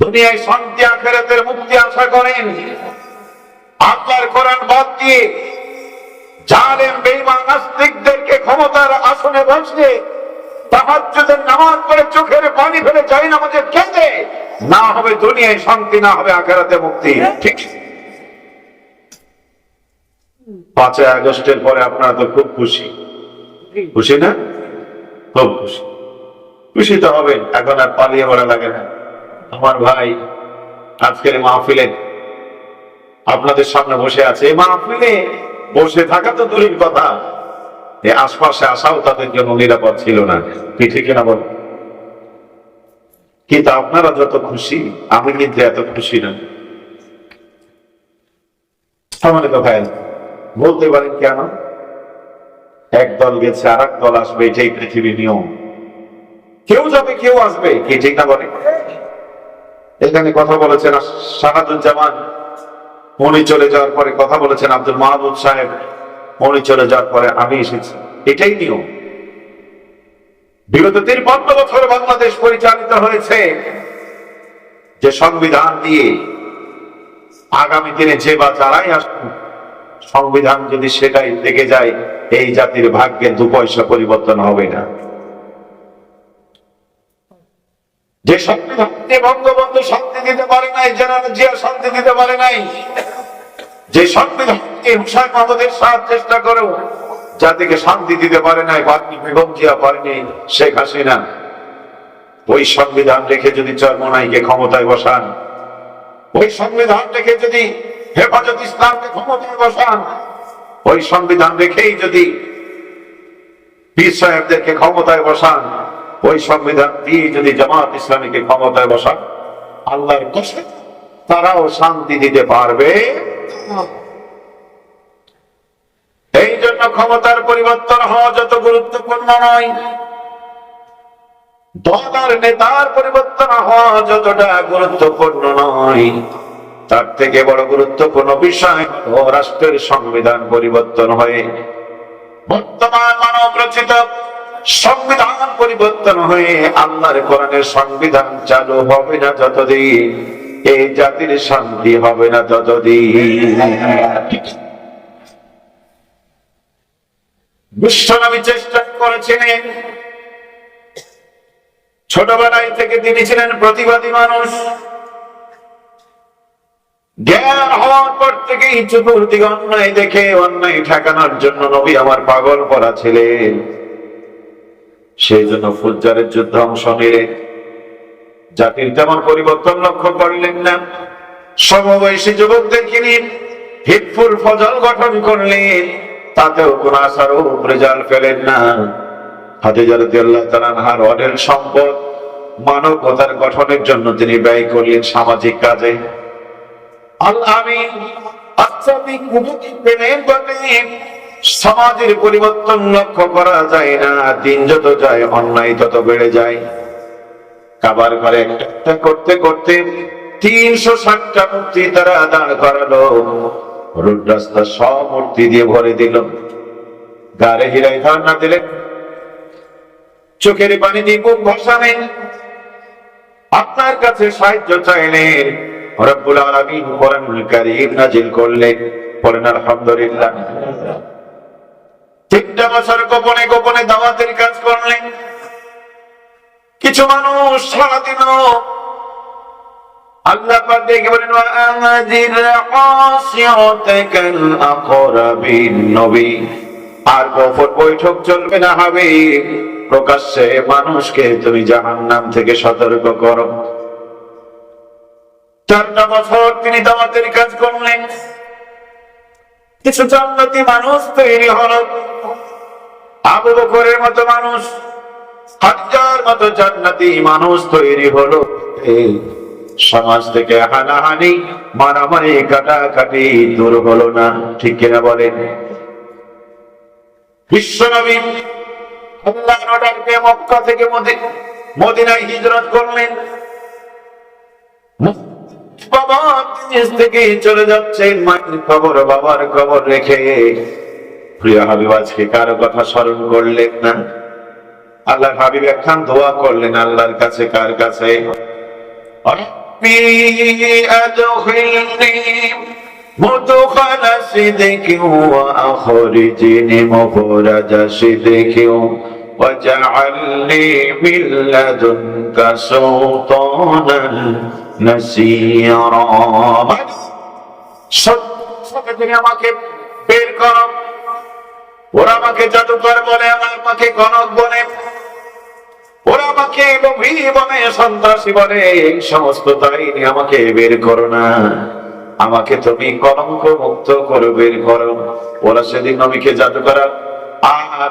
দুনিয়ায় শান্তি আখেরাতের মুক্তি আশা করেন। আল্লাহর কোরআন বাদ দিয়ে জালেম, বেঈমান, নাস্তিকদেরকে ক্ষমতার আসনে বসিয়ে তাহাজ্জুদের নামাজ পড়ে চোখের পানি ফেলে না হবে দুনিয়ায় শান্তি, না হবে আখেরাতে মুক্তি। ঠিক। পাঁচই আগস্টের পরে আপনারা তো খুব খুশি। খুশি না? খুব খুশি। খুশি তো হবেন, এখন আর পালিয়ে বেড়া লাগে না। আমার ভাই আজকের মাহফিলে আপনাদের সামনে বসে আছে। মাহফিলে বসে থাকা তো দূরের কথা। এই আশপাশে আসাও তাদের জন্য নিরাপদ ছিল না। কি ঠিক বল কিন্তু আপনারা যত খুশি, আমি কিন্তু এত খুশি না। সম্মানিত ভাই, বলতে পারেন কেন? এক দল গেছে আর এক দল আসবে, এটাই পৃথিবীর নিয়ম। কেউ যাবে, কেউ আসবে, কি ঠিক না বলে? এখানে কথা বলেছেন শাহাদুজ্জামান। উনি চলে যাওয়ার পরে কথা বলেছেন আব্দুল মাহমুদ সাহেব। উনি চলে যাওয়ার পরে আমি এসেছি। এটাই নিয়ম। বিগত তিরপন্ন বছর বাংলাদেশ পরিচালিত হয়েছে। যে সংবিধান দিয়ে আগামী দিনে যে বা যারাই আসুন সংবিধান যদি সেটাই থেকে যায়, এই জাতির ভাগ্যে দু পয়সা পরিবর্তন হবে না। যে সংবিধানকে বঙ্গবন্ধু শান্তি দিতে পারে নাই, জেনারেল জিয়া শান্তি দিতে পারে নাই, যে সংবিধানকে হুসাইন মাহমুদের সাথ চেষ্টা করেও জাতিকে শান্তি দিতে পারে নাই, বাকি বেগম জিয়া পারেনি শেখ হাসিনা। ওই সংবিধান রেখে যদি চরমনাইকে ক্ষমতায় বসান, ওই সংবিধান রেখে যদি হেফাজত ইসলামকে ক্ষমতায় বসান, ওই সংবিধান রেখেই যদি পীর সাহেবদেরকে ক্ষমতায় বসান ওই সংবিধান দিয়ে যদি জামাত ইসলামীকে ক্ষমতায় বসান আল্লাহর কষ্টে তারাও শান্তি দিতে পারবে। এই জন্য ক্ষমতার পরিবর্তন হওয়া যত গুরুত্বপূর্ণ নয় দলার নেতার পরিবর্তন হওয়া যতটা গুরুত্বপূর্ণ নয়, তার থেকে বড় গুরুত্বপূর্ণ বিষয় রাষ্ট্রের সংবিধান পরিবর্তন হয়ে বর্তমান মানব রচিত সংবিধান পরিবর্তন হয়ে আল্লাহর কোরআনের সংবিধান চালু হবে না যতদিন এই জাতির শান্তি হবে না ততদিন বিশ্বনবী চেষ্টা করেছিলেন। ছোটবেলায় থেকে তিনি ছিলেন প্রতিবাদী মানুষ। জ্ঞান হওয়ার পর থেকেই চতুর্দিকে অন্যায় দেখে অন্যায় ঠেকানোর জন্য নবী আমার পাগল করা ছিলেন। সেই জন্য ফুজ্জারের যুদ্ধ অংশ নিলেন জাতির তেমন পরিবর্তন লক্ষ্য করলেন না। সমবয়সী যুবকদেরকে নিয়ে হিতফুল ফজল গঠন করলেন, তাতেও কোন আশার রেজাল্ট পেলেন না। হার অডেল সম্পদ, মানবতার গঠনের জন্য তিনি ব্যয় করলেন সামাজিক সমাজের পরিবর্তন লক্ষ্য করা যায় না, দিন যত যায়, অন্যায় তত বেড়ে যায়। কাবার ঘরে একটা করতে করতে তিনশো ষাটটা মূর্তি তারা দাঁড় করালো। রোড রাস্তা সব মূর্তি দিয়ে ভরে দিল। গাড়ে হিরাই ধারণা দিলেন চোখের পানি দিয়ে বুক ভসালেন আপনার কাছে সাহায্য চাইলেন রব্বুল আলামিন কোরআনুল কারীম নাজিল করলেন। পড়েন আলহামদুলিল্লাহ। তিনটা বছর গোপনে গোপনে দাওয়াতের কাজ করলেন। কিছু মানুষ সারাদিন আল্লাহ দেখে বলেন আর গোপন বৈঠক চলবে না হবে প্রকাশ্যে মানুষকে তুমি জাহান্নাম থেকে সতর্ক করো। চারটা বছর তিনি দাওয়াতের কাজ করলেন। কিছু জান্নাতি মানুষ তৈরি হলো। আবু বকরের মতো মানুষ থেকে মদিনায় হিজরত করলেন। বাবা বিদেশ থেকে চলে যাচ্ছেন মায়ের খবর বাবার খবর রেখে প্রিয় হাবিব আজকে কারো কথা স্মরণ করলেন না আল্লাহ হাবিব একখান দোয়া করলেন আল্লাহর কাছে কার কাছে ربي أدخلني مدخل صدق وأخرجني مخرج صدق واجعل لي من لدنك سلطانا আমাকে বের ওরা আমাকে জাদুকর বলে আমাকে গণক বলে আমাকে সন্ত্রাসী বলে এই সমস্ত আমাকে বের করো না। আমাকে তুমি কলঙ্ক মুক্ত করো বের করো। ওরা সেদিন নবীকে জাদু করা আর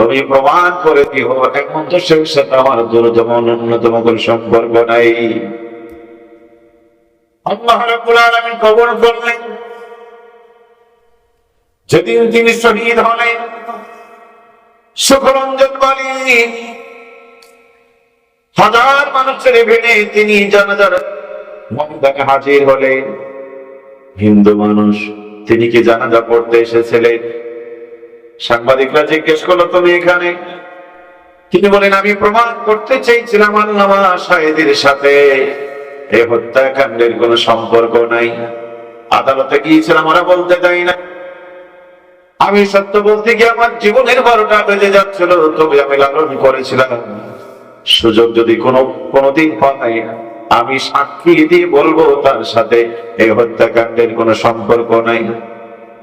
তুমি প্রমাণ করে দিও এখন তো সেই সাথে আমার দুরতম অন্যতম কোন সম্পর্ক নাই। কবর করলেন। যেদিন তিনি শহীদ হলেন, সুখরঞ্জন বলি হাজার মানুষের ভেড়ে তিনি জানাজার মমতাকে হাজির হলেন। হিন্দু মানুষ, তিনি কি জানাজা পড়তে এসেছিলেন? সাংবাদিকরা জিজ্ঞেস করল, তুমি এখানে? তিনি বলেন, আমি প্রমাণ করতে চেয়েছিলাম আল্লামা শাহেদের সাথে। এ হত্যাকাণ্ডের কোনো সম্পর্ক নাই। আদালতে গিয়েছিলাম, ওরা বলতে দেয় না। আমি সত্য বলতে গিয়ে আমার জীবনের বারোটা বেজে যাচ্ছিল, তবে আমি লালন করেছিলাম। সুযোগ যদি কোনো, কোনোদিন পাই, আমি সাক্ষী দিয়ে বলব তার সাথে এই হত্যাকাণ্ডের কোনো সম্পর্ক নাই।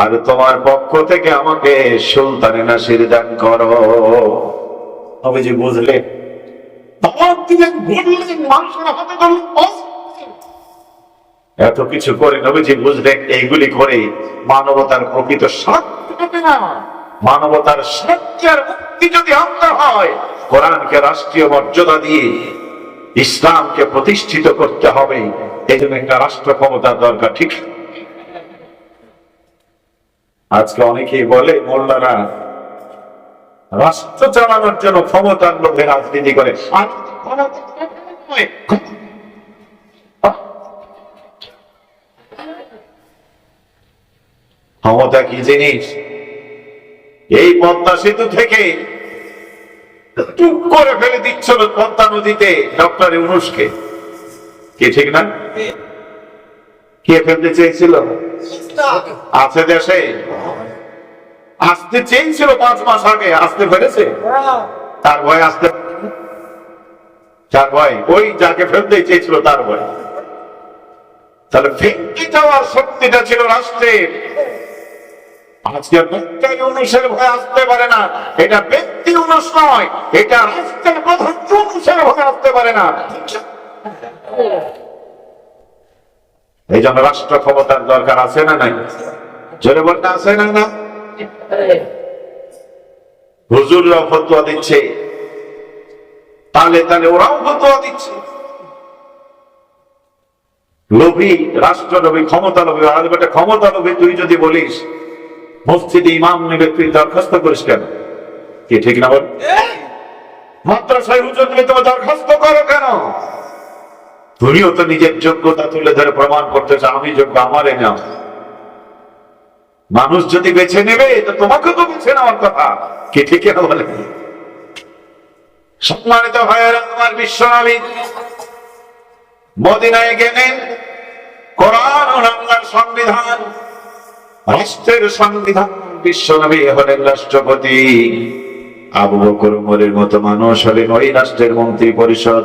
আর তোমার পক্ষ থেকে আমাকে সুলতানে নাসির দান করো। আমি যে বুঝলে এত কিছু করে নবীজি বুঝলেন এইগুলি করে মানবতার প্রকৃত মানবতার আর মুক্তি যদি আনতে হয় কোরআনকে রাষ্ট্রীয় মর্যাদা দিয়ে ইসলামকে প্রতিষ্ঠিত করতে হবে। এই জন্য একটা রাষ্ট্র ক্ষমতার দরকার ঠিক? আজকে অনেকেই বলে, মোল্লারা রাষ্ট্র চালানোর জন্য ক্ষমতার লোভে রাজনীতি করে। ক্ষমতা কি জিনিস? এই পদ্মা সেতু থেকে টুক করে ফেলে দিচ্ছিল পদ্মা নদীতে ডক্টর ইউনুসকে। কে ঠিক না? কে ফেলতে চেয়েছিল? আছে দেশে? আসতে চেয়েছিল পাঁচ মাস আগে আসতে পেরেছে? তার ভয় আসতে তার ভয়। ওই যাকে ফেলতে চেয়েছিল তার ভয়। তাহলে যাওয়ার শক্তিটা ছিল রাষ্ট্রের। আজকে ব্যক্তি অনুসারে ভয় আসতে পারে না। এটা ব্যক্তি অনুষ নয় এটা রাষ্ট্রের প্রধান অনুসারে ভয় আসতে পারে না। এই জন্য রাষ্ট্র ক্ষমতার দরকার আছে না নাই? জোরে বলতে আছে না না? হুজুররাও ফতোয়া দিচ্ছে। তাহলে তাহলে ওরাও ফতোয়া দিচ্ছে। লোভী রাষ্ট্র লোভী ক্ষমতা লোভী আর বেটা ক্ষমতা লোভী তুই যদি বলিস মসজিদে ইমাম নেবে তুই দরখাস্ত করিস কেন? কি ঠিক না বল? মাদ্রাসায় হুজুর তুমি তোমার দরখাস্ত করো কেন? তুমিও তো নিজের যোগ্যতা তুলে ধরে প্রমাণ করতে চাও, আমি যোগ্য, আমারে নাও। মানুষ যদি বেছে নেবে তো তোমাকে তো বেছে নেওয়ার কথা। কি ঠিক বলে? সম্মানিত ভাইয়েরা, আমার বিশ্বনবী মদিনায় গেলেন। কোরআন আল্লাহর সংবিধান, রাষ্ট্রের সংবিধান, বিশ্বনবী হলেন রাষ্ট্রপতি। আবু বকর মতো মানুষ হলেন ওই রাষ্ট্রের মন্ত্রী পরিষদ।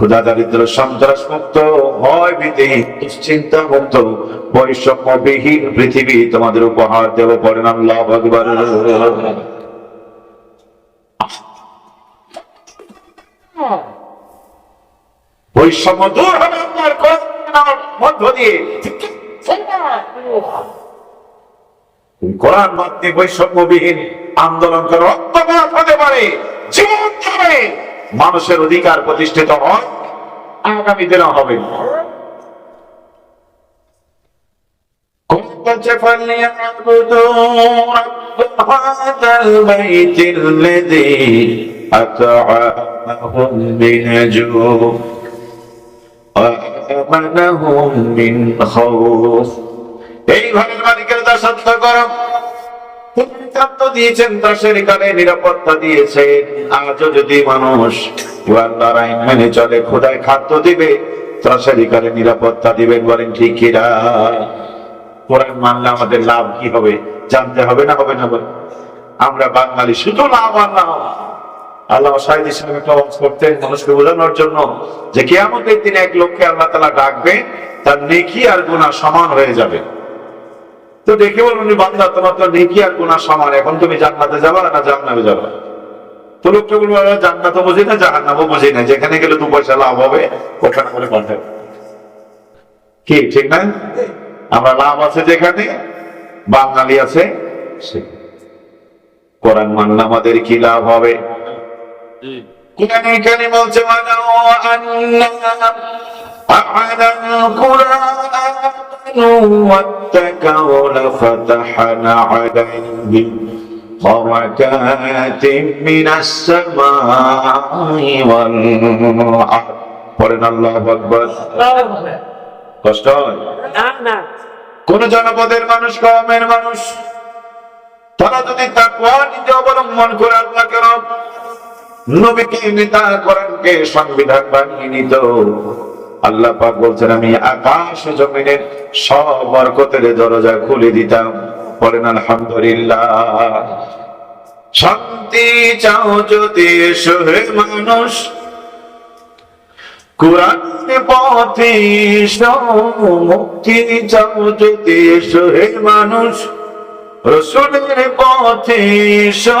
ক্ষুধা দারিদ্র সন্ত্রাস মুক্ত ভয় ভীতি, দুশ্চিন্তা মুক্ত। বৈষম্যবিহীন পৃথিবী তোমাদের উপহার দেব পড়েন আল্লাহ ভগবান বৈষম্য দূর হবে আপনার মধ্য দিয়ে। কোরআন মাতৃক বৈষম্যবিহীন আন্দোলন করে রক্তপাত হতে পারে, জীবন মানুষের অধিকার প্রতিষ্ঠিত হয় আগামী দিনে হবে قلت فليعبدوا رب هذا البيت الذي أطعمهم من جوع وآمنهم من خوف এই ঘরের মালিকের দাসত্ব করো খাদ্য দিয়েছেন নিরাপত্তা আজও যদি মানুষ মেনে চলে খোদায় খাদ্য দিবে নিরাপত্তা দিবেন বলেন, ঠিক কিরা কোরআন মানলে আমাদের লাভ কি হবে? জানতে হবে না হবে না বলে আমরা বাঙালি, শুধু লাভ আর লাভ আল্লাহ শাহিদ ইসলাম একটা ওয়াজ করতেন মানুষকে বোঝানোর জন্য যে কেয়ামতের দিনে এক লোককে আল্লাহ তালা ডাকবে তার নেকি আর গুণা সমান হয়ে যাবে। তো দেখে বলুন বান্দা তোমার তো নেকি আর কোন সমান। এখন তুমি জান্নাতে যাবা না জাহান্নামে যাবা। তো লোকটা বলব জান্নাত বোঝে না জাহান্নামও বোঝে না। যেখানে গেলে দু পয়সা লাভ হবে ওখানে করে কথা কি ঠিক না আমরা লাভ আছে যেখানে বাঙালি আছে কোরআন মানলে আমাদের কি লাভ হবে? কোরআনে বলছে কোরআন। آمنوا واتقوا لفتحنا عليهم بركات من السماء والأرض পড়েন আল্লাহ আকবর কষ্ট হয় না না কোন জনপদের মানুষ কমের মানুষ তারা যদি তাকওয়া নিজে অবলম্বন করে আল্লাহ কেন নবীকে নেতা কোরআনকে সংবিধান বানিয়ে নিত আল্লাহ পাক বলছেন, আমি আকাশ জমিনের সব বরকতের দরজা খুলে দিতাম। বলেন, আলহামদুলিল্লাহ। শান্তি চাও যদি এসো মানুষ। কোরআন পথে মুক্তি চাও যদি এসো মানুষ। রসুলের পথে এসো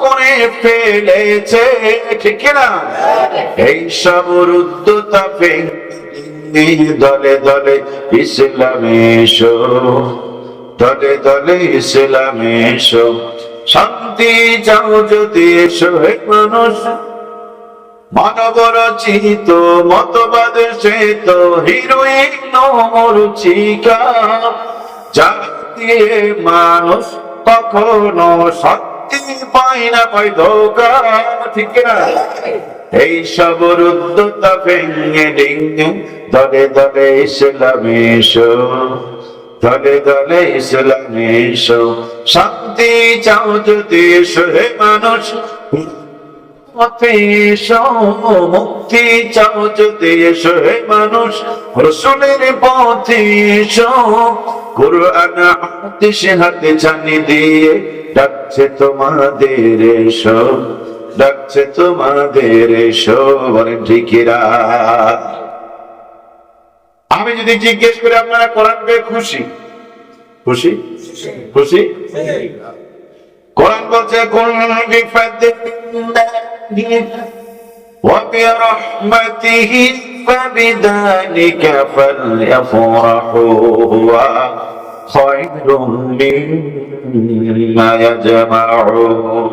করে ফেলেছে, ঠিক না এই সব রুদ্ধতা ভেঙে দলে দলে ইসলামে এসো, দলে দলে ইসলামে এসো। শান্তি চাও যদি এসো হে মানুষ। মানব রচিত মতবাদ সে তো হিরোইন মরুচিকা মানুষ কখনো এই সব রুদ্ধতা ভেঙে ডিঙে দলে দলে ইসলামে এসো দলে দলে ইসলামে এসো শান্তি চাও যদি হে মানুষ মুক্তি চাও যদি হে মানুষ, রসুলের পথে কোরআন হাদিস হাতে জানি দিয়ে ডাকছে তোমাদের এসো ডাকছে তোমাদের এসো বলেন ঠিকিরা আমি যদি জিজ্ঞেস করি আপনারা কোরআন পেয়ে খুশি খুশি খুশি কোরআন বলছে কোন وبرحمته فبذلك فليفرحوا هو خير عما يجمعون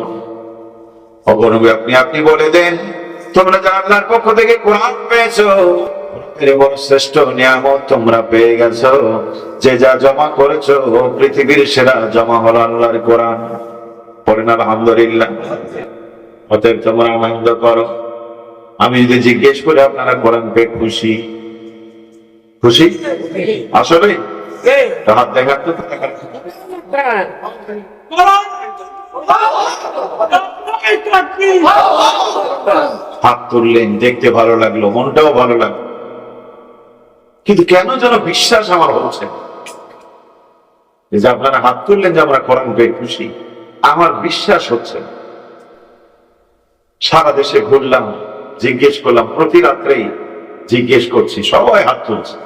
অগণবী আপনি আপনি বলে দেন তোমরা যারা আল্লাহর পক্ষ থেকে কোরআন পেয়েছো এর বড় শ্রেষ্ঠ নিয়ামত তোমরা পেয়ে গেছো যে যা জমা করেছো পৃথিবীর সেরা জমা হলো আল্লাহর কোরআন পড়েন আলহামদুলিল্লাহ অতএব তোমরা আনন্দ করো আমি যদি জিজ্ঞেস করে আপনারা কোরআন পেয়ে খুশি খুশি আসলে হাত দেখার তো। হাত তুললেন দেখতে ভালো লাগল মনটাও ভালো লাগল। কিন্তু কেন যেন বিশ্বাস আমার হচ্ছে যে আপনারা হাত তুললেন যে আমরা কোরআন পেয়ে খুশি আমার বিশ্বাস হচ্ছে সারা দেশে ঘুরলাম জিজ্ঞেস করলাম প্রতি রাত্রেই জিজ্ঞেস করছি সবাই হাত তুলছে।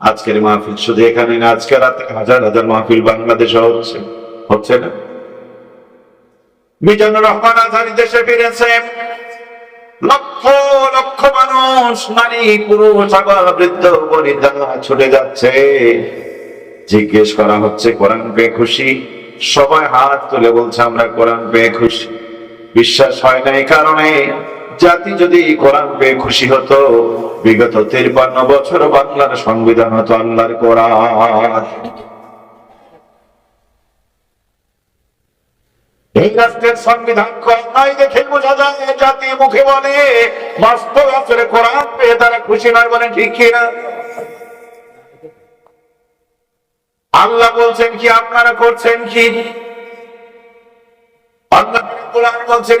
আজকের মাহফিল শুধু এখানে না, আজকে রাতে হাজার হাজার মাহফিল বাংলাদেশে হচ্ছে। হচ্ছে না? মিজানুর রহমান আজহারি দেশে ফিরেছে। লক্ষ লক্ষ মানুষ, নারী, পুরুষ, আবার বৃদ্ধ ছুটে যাচ্ছে। জিজ্ঞেস করা হচ্ছে, কোরআন পেয়ে খুশি? সবাই হাত তুলে বলছে, আমরা কোরআন পেয়ে খুশি। বিশ্বাস হয় না এই কারণে। জাতি যদি কোরআন পেয়ে খুশি হতো, বিগত তিরপান্ন বছর বাংলার সংবিধান হতো আল্লাহর কোরআন। এই রাষ্ট্রের সংবিধান নাই দেখে বোঝা যায় এ জাতি মুখে বলে, বাস্তব আসলে কোরআন পেয়ে তারা খুশি নয় বলে ঠিক কিনা আল্লাহ বলছেন কি, আপনারা করছেন কি? আল্লাহ বলছেন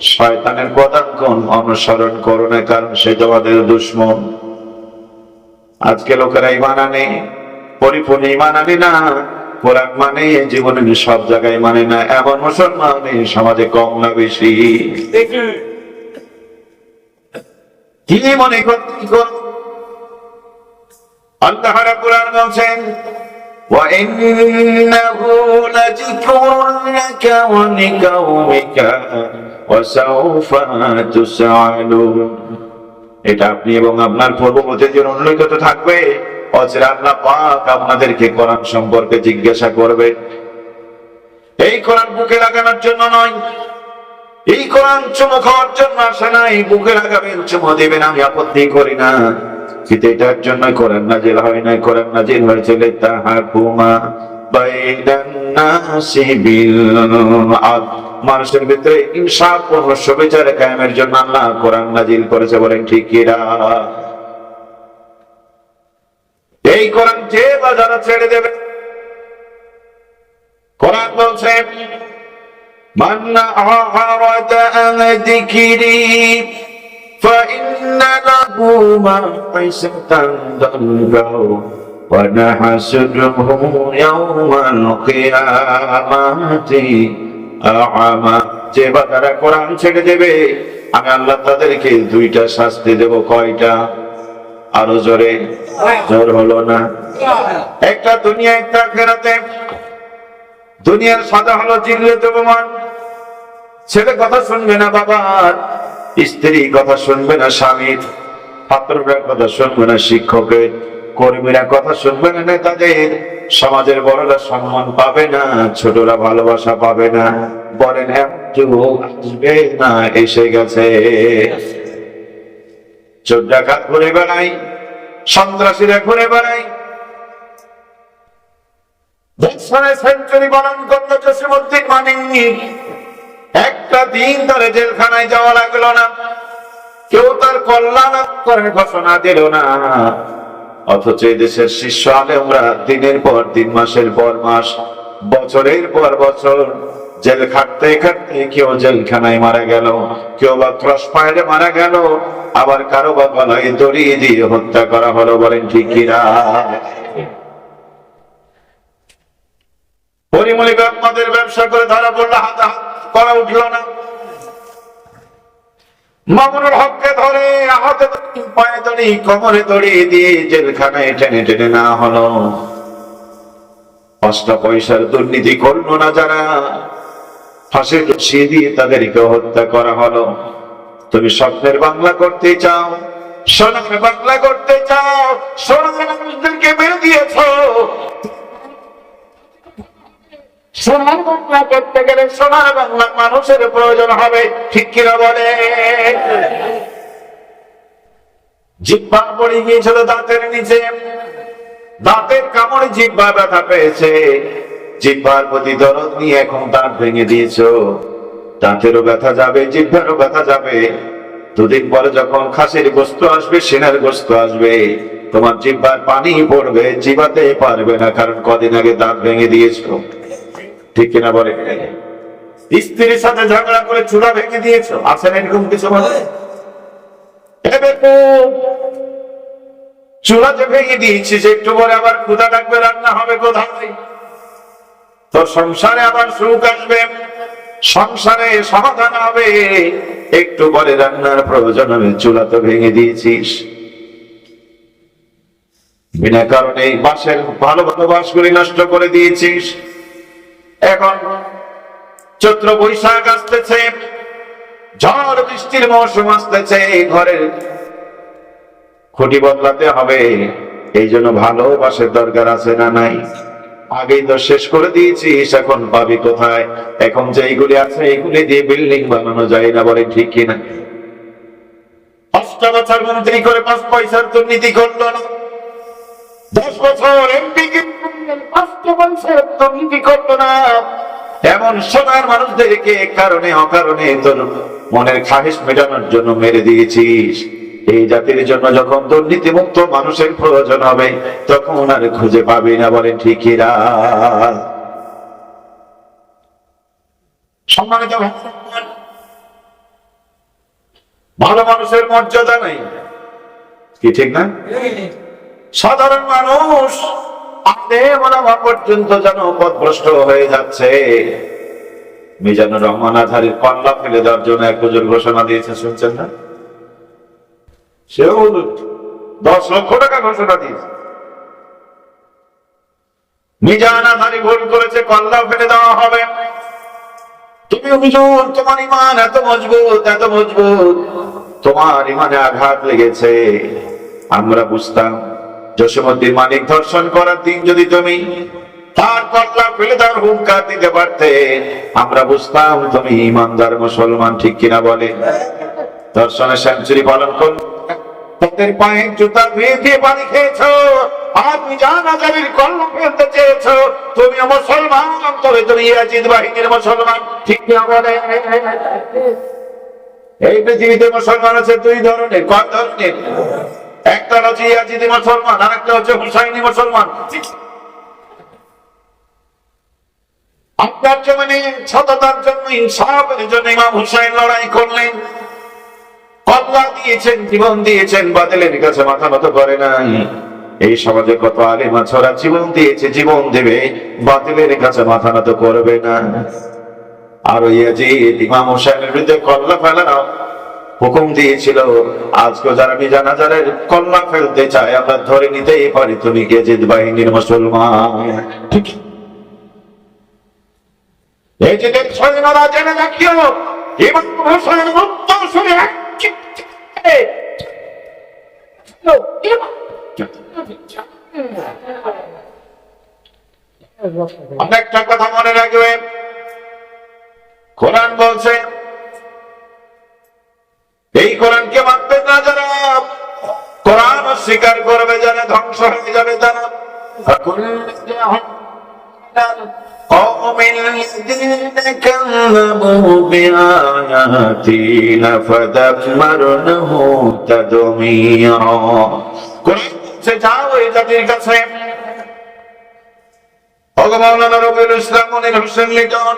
শয়তানের পদাঙ্কন অনুসরণ করো না, কারণ সে তোমাদের দুশ্মন। আজকে লোকেরা ইমান আনে, পরিপূর্ণ ইমান আনে না, কোরআন মানে জীবনে সব জায়গায় মানে না, এমন মুসলমান সমাজে কম না বেশি। কি মনে করতে আল্লাহ বলছেন وإنه لذكر لك ولقومك وسوف تسألون এটা আপনি এবং আপনার পূর্ববর্তীদের উল্লেখিত থাকবে অচিরে আল্লাহ পাক আপনাদেরকে কোরআন সম্পর্কে জিজ্ঞাসা করবে এই কোরআন বুকে লাগানোর জন্য নয় এই কোরআন চুমু খাওয়ার জন্য আসে নাই বুকে লাগাবেন চুমু দেবেন আমি আপত্তি করি না কিন্তু জন্য কোরআন হয় না, জেল নাজিল হয়েছিল তাহাকুমা মানুষের ভিতরে ইনসাফ পূর্ণ কায়েমের জন্য আল্লাহ কোরআন নাজিল করেছে বলেন ঠিকিরা এই কোরআন যে বা ছেড়ে দেবে, কোরআন বলছে মান্না আহারাত আন যিকিরি فإن له معيشة ضنكا ونحشره يوم القيامة أعمى যে বাজারা কোরআন ছেড়ে দেবে আমি আল্লাহ তাদেরকে দুইটা শাস্তি দেব কয়টা আরো জোরে জোর হলো না একটা দুনিয়া একটা ফেরাতে দুনিয়ার সাদা হলো জিল্লত অপমান ছেলে কথা শুনবে না বাবার স্ত্রী কথা শুনবে না স্বামীর ছাত্ররা কথা শুনবে না শিক্ষকের কর্মীরা কথা শুনবে না নেতাদের, সমাজের বড়রা সম্মান পাবে না, ছোটরা ভালোবাসা পাবে না। বলেন আসবে না, এসে গেছে। চোর ডাকাত ঘুরে বেড়াই সন্ত্রাসীরা ঘুরে বেড়াই সেঞ্চুরি বরণ করল জসিমুদ্দিন মানিক। একটা দিন ধরে জেলখানায় যাওয়া লাগল না। কেউ তার কল্যাণ করে ঘোষণা দিল না। অথচ দেশের শীর্ষ আলেমরা দিনের পর দিন, মাসের পর মাস, বছরের পর বছর জেল খাটতে খাটতে কেউ জেলখানায় মারা গেল, কেউ বা ক্রস ফায়ারে মারা গেল। আবার কারও বা গলায় দড়ি দিয়ে হত্যা করা হলো, বলেন ঠিক কিনা? আমাদের ব্যবসা করে ধরা পড়ল হাতে হাত করা উঠল না। মামুনুল হককে ধরে হাতে দড়ি, পায়ে দড়ি কোমরে দড়ি দিয়ে জেলখানায় টেনে টেনে না হলো। পাঁচটা পয়সার দুর্নীতি করল না যারা। ফাঁসির রশি দিয়ে তাদেরকে হত্যা করা হলো। তুমি স্বপ্নের বাংলা করতে চাও সোনার বাংলা করতে চাও সোনার মানুষদেরকে মেরে দিয়েছ। সোনার বাংলা করতে গেলে সোনার বাংলা মানুষের প্রয়োজন হবে, ঠিক কিনা বলে? জিব্বা পড়ে গিয়েছিল দাঁতের নিচে, দাঁতের কামড়ে জিব্বা ব্যথা পেয়েছে। জিব্বার প্রতি দরদ নিয়ে এখন দাঁত ভেঙে দিয়েছ। দাঁতেরও ব্যথা যাবে, জিব্বারও ব্যথা যাবে। দুদিন পরে যখন খাসির গোস্ত আসবে সেনার গোস্ত আসবে, তোমার জিব্বার পানি পড়বে, জিবাতে পারবে না, কারণ কদিন আগে দাঁত ভেঙে দিয়েছ। ঠিক কিনা বলে? স্ত্রীর সাথে ঝগড়া করে চূড়া ভেঙে দিয়েছ? আছেন এরকম কিছু এ যে ভেঙে দিয়েছিস একটু পরে আবার ক্ষুদা ডাকবে রান্না হবে কোথায়? তোর সংসারে আবার সুখ আসবে সংসারে সমাধান হবে। একটু পরে রান্নার প্রয়োজন হবে চুলা তো ভেঙে দিয়েছিস। বিনা কারণে বাসের ভালো ভালো বাসগুলি নষ্ট করে দিয়েছিস। এখন চৈত্র বৈশাখ আসতেছে, ঝড় বৃষ্টির মৌসুম আসতেছে ঘরের খুঁটি বদলাতে হবে। এই জন্য ভালো বাসের দরকার আছে না নাই? আগেই তো শেষ করে দিয়েছিস এখন পাবি কোথায়? এখন যে এইগুলি আছে, এইগুলি দিয়ে বিল্ডিং বানানো যায় না বলে ঠিক কিনা? পাঁচটা বছর মন্ত্রী করে পাঁচ পয়সার দুর্নীতি করল না। দশ বছর এমপি দুর্নীতি না। এমন সোনার মানুষদেরকে কারণে অকারণে তোর মনের খাহিস মেটানোর জন্য মেরে দিয়েছিস। এই জাতির জন্য যখন দুর্নীতি মুক্ত মানুষের প্রয়োজন হবে তখন আর খুঁজে পাবি না বলেন ঠিকিরা সম্মানিত ভালো মানুষের মর্যাদা নেই। কি ঠিক না? সাধারণ মানুষ আদে মোলামা পর্যন্ত যেন পথভ্রষ্ট হয়ে যাচ্ছে। মিজানুর রহমান ফেলে দেওয়ার জন্য এক হুজুর ঘোষণা দিয়েছে, শুনছেন না? সেও দশ লক্ষ টাকা ঘোষণা দিয়েছে। মিজান আধারি ভুল করেছে কল্লা ফেলে দেওয়া হবে। তুমি হুজুর তোমার ইমান এত মজবুত এত মজবুত। তোমার ইমানে আঘাত লেগেছে। আমরা বুঝতাম জসীমদ্দিন মানিক ধর্ষণ করার দিন যদি তুমি তার কটলা ফেলে দেওয়ার হুঙ্কার দিতে পারতে, আমরা বুঝতাম তুমি ইমানদার মুসলমান, ঠিক কিনা বলে? ধর্ষণের সেঞ্চুরি পালন কর। তাদের পায়ে পানি খেয়েছো, আর ফেলতে চেয়েছো। তুমি মুসলমান তবে তুমি ইয়াজিদ বাহিনীর মুসলমান, ঠিক কিনা বলে? এই পৃথিবীতে মুসলমান আছে দুই ধরনের, কয় ধরনের? একটা হচ্ছে ইয়াজিদি মুসলমান আর একটা হচ্ছে হুসাইনি মুসলমান। আপনার জমিনে সততার জন্য ইনসাফের জন্য ইমাম হুসাইন লড়াই করলেন। কল্লা দিয়েছেন, জীবন দিয়েছেন, বাতিলের কাছে মাথা নত করে নাই। এই সমাজে কত আলেমা ছড়া জীবন দিয়েছে, জীবন দেবে, বাতিলের কাছে মাথা নত করবে না। আর ওই ইয়াজিদ, ইমাম হুসাইনের বিরুদ্ধে কল্লা ফেলানো হুকুম দিয়েছিল আজকে যারা মিজান হাজারের কল্লা ফেলতে চায়, আমরা ধরে নিতেই পারি তুমি গেজিদ বাহিনীর মুসলমান। ঠিক। মনে কোরআন বলছে এই কোরআনকে মানবে না যারা কোরআন স্বীকার করবে যারা ধ্বংস হয়ে যাবে তারা فكل قوم الذين كذبوا بآياتنا فدمرناه تدميرا কোরআন বলছে যাও এই জাতির কাছে ভগবান রবিউল ইসলাম মনির হোসেন লিটন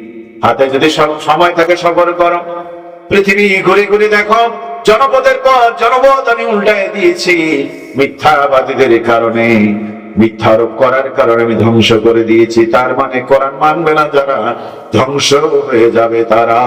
হাতে যদি সময় থাকে সফর করো। পৃথিবী ঘুরে ঘুরে দেখো, জনপদের পর জনপদ আমি উল্টায় দিয়েছি। মিথ্যাবাদীদের কারণে মিথ্যারোপ করার কারণে আমি ধ্বংস করে দিয়েছি। তার মানে কোরআন মানবে না যারা, ধ্বংস হয়ে যাবে তারা।